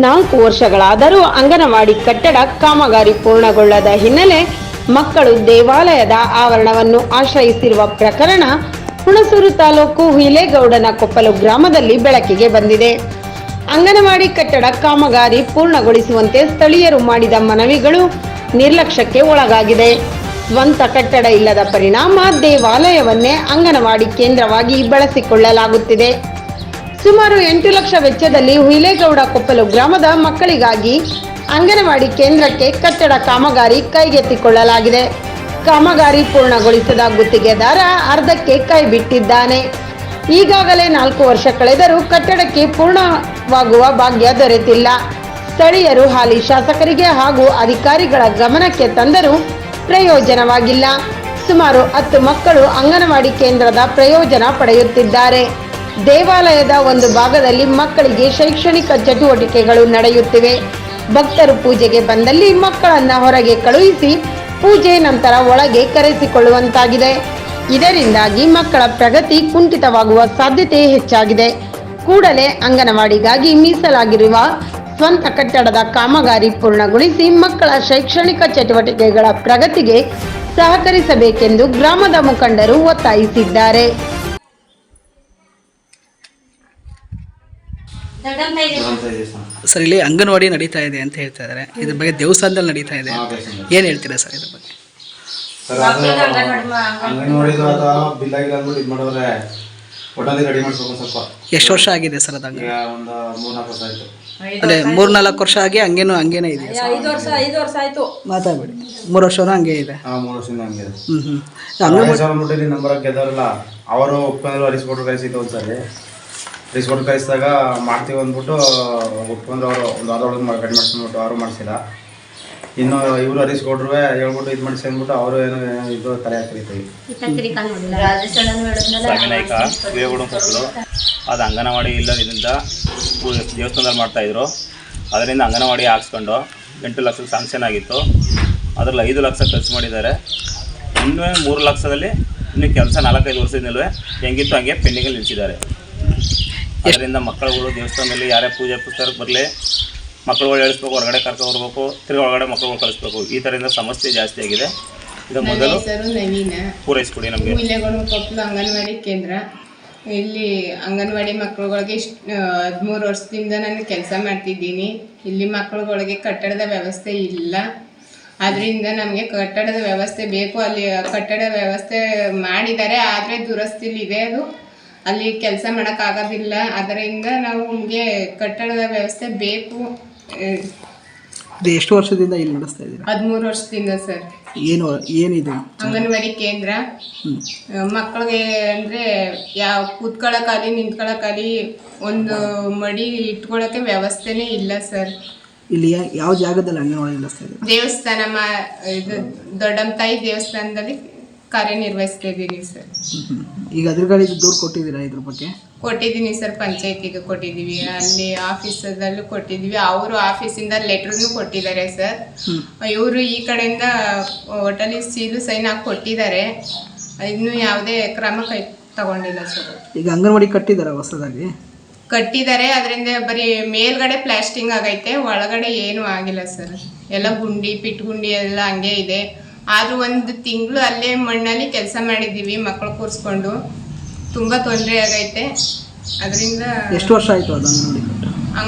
ನಾಲ್ಕು ವರ್ಷಗಳಾದರೂ ಅಂಗನವಾಡಿ ಕಟ್ಟಡ ಕಾಮಗಾರಿ ಪೂರ್ಣಗೊಳ್ಳದ ಹಿನ್ನೆಲೆ ಮಕ್ಕಳು ದೇವಾಲಯದ ಆವರಣವನ್ನು ಆಶ್ರಯಿಸಿರುವ ಪ್ರಕರಣ ಹುಣಸೂರು ತಾಲೂಕು ಹುಯಿಲೇಗೌಡನ ಕೊಪ್ಪಲು ಗ್ರಾಮದಲ್ಲಿ ಬೆಳಕಿಗೆ ಬಂದಿದೆ. ಅಂಗನವಾಡಿ ಕಟ್ಟಡ ಕಾಮಗಾರಿ ಪೂರ್ಣಗೊಳಿಸುವಂತೆ ಸ್ಥಳೀಯರು ಮಾಡಿದ ಮನವಿಗಳು ನಿರ್ಲಕ್ಷ್ಯಕ್ಕೆ ಒಳಗಾಗಿದೆ. ಸ್ವಂತ ಕಟ್ಟಡ ಇಲ್ಲದ ಪರಿಣಾಮ ದೇವಾಲಯವನ್ನೇ ಅಂಗನವಾಡಿ ಕೇಂದ್ರವಾಗಿ ಬಳಸಿಕೊಳ್ಳಲಾಗುತ್ತಿದೆ. ಸುಮಾರು ಎಂಟು ಲಕ್ಷ ವೆಚ್ಚದಲ್ಲಿ ಹುಯಿಲೇಗೌಡ ಕೊಪ್ಪಲು ಗ್ರಾಮದ ಮಕ್ಕಳಿಗಾಗಿ ಅಂಗನವಾಡಿ ಕೇಂದ್ರಕ್ಕೆ ಕಟ್ಟಡ ಕಾಮಗಾರಿ ಕೈಗೆತ್ತಿಕೊಳ್ಳಲಾಗಿದೆ. ಕಾಮಗಾರಿ ಪೂರ್ಣಗೊಳಿಸದ ಗುತ್ತಿಗೆದಾರ ಅರ್ಧಕ್ಕೆ ಕೈ ಬಿಟ್ಟಿದ್ದಾನೆ. ಈಗಾಗಲೇ ನಾಲ್ಕು ವರ್ಷ ಕಳೆದರೂ ಕಟ್ಟಡಕ್ಕೆ ಪೂರ್ಣವಾಗುವ ಭಾಗ್ಯ ದೊರೆತಿಲ್ಲ. ಸ್ಥಳೀಯರು ಹಾಲಿ ಶಾಸಕರಿಗೆ ಹಾಗೂ ಅಧಿಕಾರಿಗಳ ಗಮನಕ್ಕೆ ತಂದರೂ ಪ್ರಯೋಜನವಾಗಿಲ್ಲ. ಸುಮಾರು ಹತ್ತು ಮಕ್ಕಳು ಅಂಗನವಾಡಿ ಕೇಂದ್ರದ ಪ್ರಯೋಜನ ಪಡೆಯುತ್ತಿದ್ದಾರೆ. ದೇವಾಲಯದ ಒಂದು ಭಾಗದಲ್ಲಿ ಮಕ್ಕಳಿಗೆ ಶೈಕ್ಷಣಿಕ ಚಟುವಟಿಕೆಗಳು ನಡೆಯುತ್ತಿವೆ. ಭಕ್ತರು ಪೂಜೆಗೆ ಬಂದಲ್ಲಿ ಮಕ್ಕಳನ್ನ ಹೊರಗೆ ಕಳುಹಿಸಿ ಪೂಜೆ ನಂತರ ಒಳಗೆ ಕರೆಸಿಕೊಳ್ಳುವಂತಾಗಿದೆ. ಇದರಿಂದಾಗಿ ಮಕ್ಕಳ ಪ್ರಗತಿ ಕುಂಠಿತವಾಗುವ ಸಾಧ್ಯತೆ ಹೆಚ್ಚಾಗಿದೆ. ಕೂಡಲೇ ಅಂಗನವಾಡಿಗಾಗಿ ಮೀಸಲಾಗಿರುವ ಸ್ವಂತ ಕಟ್ಟಡದ ಕಾಮಗಾರಿ ಪೂರ್ಣಗೊಳಿಸಿ ಮಕ್ಕಳ ಶೈಕ್ಷಣಿಕ ಚಟುವಟಿಕೆಗಳ ಪ್ರಗತಿಗೆ ಸಹಕರಿಸಬೇಕೆಂದು ಗ್ರಾಮದ ಮುಖಂಡರು ಒತ್ತಾಯಿಸಿದ್ದಾರೆ ದೊಡ್ಡಮ್ಮ ಇದೆ ಅಂತ ಇದೆ ಸರ್. ಇಲ್ಲಿ ಅಂಗನವಾಡಿ ನಡೀತಾ ಇದೆ ಅಂತ ಹೇಳ್ತಾ ಇದ್ದಾರೆ ಇದ್ರ ಬಗ್ಗೆ ದೇವಸ್ಥಾನದಲ್ಲಿ ನಡೀತಾ ಇದೆ. ಹಾ, ಏನು ಹೇಳ್ತೀರಾ ಸರ್ ಇದ್ರ ಬಗ್ಗೆ? ಸರ್ ಅದು ಅಂಗನವಾಡಿದು ಅಥವಾ ಬಿಲ್ ಆಗಿಲ್ಲ ಅಂದ್ಬಿಟ್ಟು ಇದು ಮಾಡಿದ್ರೆ ಒಟ್ಟಲ್ಲಿ ರೆಡಿ ಮಾಡಿಸ್ಬೇಕು ಸ್ವಲ್ಪ. ಎಷ್ಟು ವರ್ಷ ಆಗಿದೆ ಸರ್ ಅದಂಗ ಈಗ ಒಂದು ಮೂರ್ನಾಲ್ಕು ವರ್ಷ ಆಯ್ತು. ಅಂದರೆ ಮೂರು ನಾಲ್ಕು ವರ್ಷ ಆಗಿ ಹಂಗೇನು ಹಂಗೇನೆ ಇದೆ ಸರ್? ಐದು ವರ್ಷ ಐದು ವರ್ಷ ಆಯ್ತು. ಮಾತಾಡ್ಬೇಡಿ. ಮೂರು ವರ್ಷನೂ ಹಂಗೆ ಇದೆ. ಹ್ಮ್ ಮೂರು ವರ್ಷದಿಂದ ಹಂಗೆ ಇದೆ. ಹ್ಞೂ ಹ್ಞೂ ಅಂಗನವಾಡಿ ನಂಬರ್ ಗೆದ್ದವ್ರಲ್ಲ ಅವರು ಒಪ್ಪಂದ್ರು ಹರಿಸ್ಕೊಟ್ರು ಕಳಿಸಿದ್ದು ಒಂದ್ಸರಿ. ಹರಿಸ್ಕೊಟ್ರು ಕಳಿಸಿದಾಗ ಮಾಡ್ತೀವಿ ಅಂದ್ಬಿಟ್ಟು ಒಪ್ಕೊಂಡು ಅವರು ಒಂದು ವಾರದೊಳಗೆ ಕಡಿಮೆ ಮಾಡಿಸ್ಬಿಟ್ಟು ಅವರು ಮಾಡಿಸಿಲ್ಲ. ಇನ್ನು ಇವರು ಹರಿಸ್ಕೊಟ್ರು ಹೇಳ್ಬಿಟ್ಟು ಇದು ಮಾಡಿಸಿ ಅಂದ್ಬಿಟ್ಟು ಅವರು ಏನು ಇದು ತಲೆ ಹಾಕಿರ್ತೀವಿ ಅದು ಅಂಗನವಾಡಿ ಇಲ್ಲದ್ರಿಂದ ದೇವಸ್ಥಾನ ದೇವಸ್ಥಾನದಲ್ಲಿ ಮಾಡ್ತಾಯಿದ್ರು ಅದರಿಂದ ಅಂಗನವಾಡಿ ಹಾಕ್ಸ್ಕೊಂಡು ಎಂಟು ಲಕ್ಷಕ್ಕೆ ಸ್ಯಾಂಕ್ಷನ್ ಆಗಿತ್ತು. ಅದರಲ್ಲಿ ಐದು ಲಕ್ಷ ಖರ್ಚು ಮಾಡಿದ್ದಾರೆ. ಇನ್ನೂ ಮೂರು ಲಕ್ಷದಲ್ಲಿ ಇನ್ನು ಕೆಲಸ ನಾಲ್ಕೈದು ವರ್ಷದಿಂದಲೂ ಹೆಂಗಿತ್ತು ಹಂಗೆ ಪೆಂಡಿಂಗಲ್ಲಿ ನಿಲ್ಲಿಸಿದ್ದಾರೆ ಅದರಿಂದ ಮಕ್ಕಳುಗಳು ದೇವಸ್ಥಾನದಲ್ಲಿ ಯಾರೇ ಪೂಜೆ ಪುಸ್ತಕಕ್ಕೆ ಬರಲಿ ಮಕ್ಕಳುಗಳು ಹೇಳಿಸ್ಬೇಕು ಹೊರಗಡೆ ಕರ್ಕೊಂಡು ಬರ್ಬೇಕು ತಿರ್ಗಿ ಒಳಗಡೆ ಮಕ್ಕಳುಗಳು ಕಳಿಸ್ಬೇಕು. ಈ ಥರದಿಂದ ಸಮಸ್ಯೆ ಜಾಸ್ತಿ ಆಗಿದೆ. ಇದು ಮೊದಲು ಹೆಸರು ನವೀನ. ಪೂರೈಸ್ಕೊಡಿ ನಮಗೆ. ಮೂಲೆಗಳು ಕೊಪ್ಪಲು ಅಂಗನವಾಡಿ ಕೇಂದ್ರ. ಇಲ್ಲಿ ಅಂಗನವಾಡಿ ಮಕ್ಕಳುಗಳಿಗೆ ಇಷ್ಟು ಹದಿಮೂರು ವರ್ಷದಿಂದ ನಾನು ಕೆಲಸ ಮಾಡ್ತಿದ್ದೀನಿ. ಇಲ್ಲಿ ಮಕ್ಕಳುಗಳಿಗೆ ಕಟ್ಟಡದ ವ್ಯವಸ್ಥೆ ಇಲ್ಲ. ಅದರಿಂದ ನಮಗೆ ಕಟ್ಟಡದ ವ್ಯವಸ್ಥೆ ಬೇಕು. ಅಲ್ಲಿ ಕಟ್ಟಡ ವ್ಯವಸ್ಥೆ ಮಾಡಿದ್ದಾರೆ ಆದರೆ ದುರಸ್ತಿಲಿದೆ ಅದು. ಅಲ್ಲಿ ಕೆಲಸ ಮಾಡೋಕ್ಕಾಗೋದಿಲ್ಲ ಅದರಿಂದ ನಾವು ನಮಗೆ ಕಟ್ಟಡದ ವ್ಯವಸ್ಥೆ ಬೇಕು. ಇದು ಎಷ್ಟು ವರ್ಷದಿಂದ ಇಲ್ಲಿ ನಡೆಸ್ತಾ ಇದ್ದೀರಾ? ಹದಿಮೂರು ವರ್ಷದಿಂದ ಸರ್. ಏನು ಏನಿದೆ? ಅಂಗನವಾಡಿ ಕೇಂದ್ರ. ಮಕ್ಕಳಿಗೆ ಅಂದರೆ ಯಾವ ಕೂತ್ಕೊಳ್ಳೋಕ್ಕಾಗಲಿ ನಿಂತ್ಕೊಳ್ಳೋಕ್ಕಾಗಲಿ ಒಂದು ಮಡಿ ಇಟ್ಕೊಳ್ಳೋಕ್ಕೆ ವ್ಯವಸ್ಥೆನೇ ಇಲ್ಲ ಸರ್. ಇಲ್ಲಿ ಯಾವ ಜಾಗದಲ್ಲಿ ಅಂಗನವಾಡಿ ನಡೆಸ್ತಾ ಇದ್ದೀರಾ? ದೇವಸ್ಥಾನ ಮಾ ಇದು ದೊಡ್ಡಮ್ಮ ತಾಯಿ ದೇವಸ್ಥಾನದಲ್ಲಿ ಕಾರ್ಯನಿರ್ವಹಿಸ್ತಾ ಇದ್ದೀನಿ ಸರ್. ಈಗ ಅದ್ರಗಡೆ ದೂರು ಕೊಟ್ಟಿದ್ದೀರಾ ಇದ್ರ ಬಗ್ಗೆ? ಕೊಟ್ಟಿದ್ದೀನಿ ಸರ್ ಪಂಚಾಯತಿಗೆ ಕೊಟ್ಟಿದ್ದೀವಿ. ಅಲ್ಲಿ ಆಫೀಸದಲ್ಲೂ ಕೊಟ್ಟಿದ್ದೀವಿ. ಅವರು ಆಫೀಸಿಂದ ಲೆಟ್ರನ್ನು ಕೊಟ್ಟಿದ್ದಾರೆ ಸರ್. ಇವರು ಈ ಕಡೆಯಿಂದ ಹೋಟೆಲಿಗೆ ಸೀಲು ಸೈನ್ ಹಾಕಿ ಕೊಟ್ಟಿದ್ದಾರೆ. ಇನ್ನೂ ಯಾವುದೇ ಕ್ರಮ ಕೈ ತಗೊಂಡಿಲ್ಲ ಸರ್. ಈಗ ಅಂಗನವಾಡಿ ಕಟ್ಟಿದ್ದಾರೆ ಹೊಸದಾಗಿ? ಕಟ್ಟಿದ್ದಾರೆ. ಅದರಿಂದ ಬರೀ ಮೇಲ್ಗಡೆ ಪ್ಲಾಸ್ಟಿಂಗ್ ಆಗೈತೆ ಒಳಗಡೆ ಏನೂ ಆಗಿಲ್ಲ ಸರ್. ಎಲ್ಲ ಗುಂಡಿ ಪಿಟ್ ಗುಂಡಿ ಎಲ್ಲ ಹಂಗೆ ಇದೆ. ಆದರೂ ಒಂದು ತಿಂಗಳು ಅಲ್ಲೇ ಮಣ್ಣಲ್ಲಿ ಕೆಲಸ ಮಾಡಿದ್ದೀವಿ ಮಕ್ಕಳು ಕೂರಿಸ್ಕೊಂಡು. ತುಂಬ ತೊಂದರೆ ಆಗೈತೆ. ಅದರಿಂದ ಎಷ್ಟು ವರ್ಷ ಆಯಿತು ಅದನ್ನು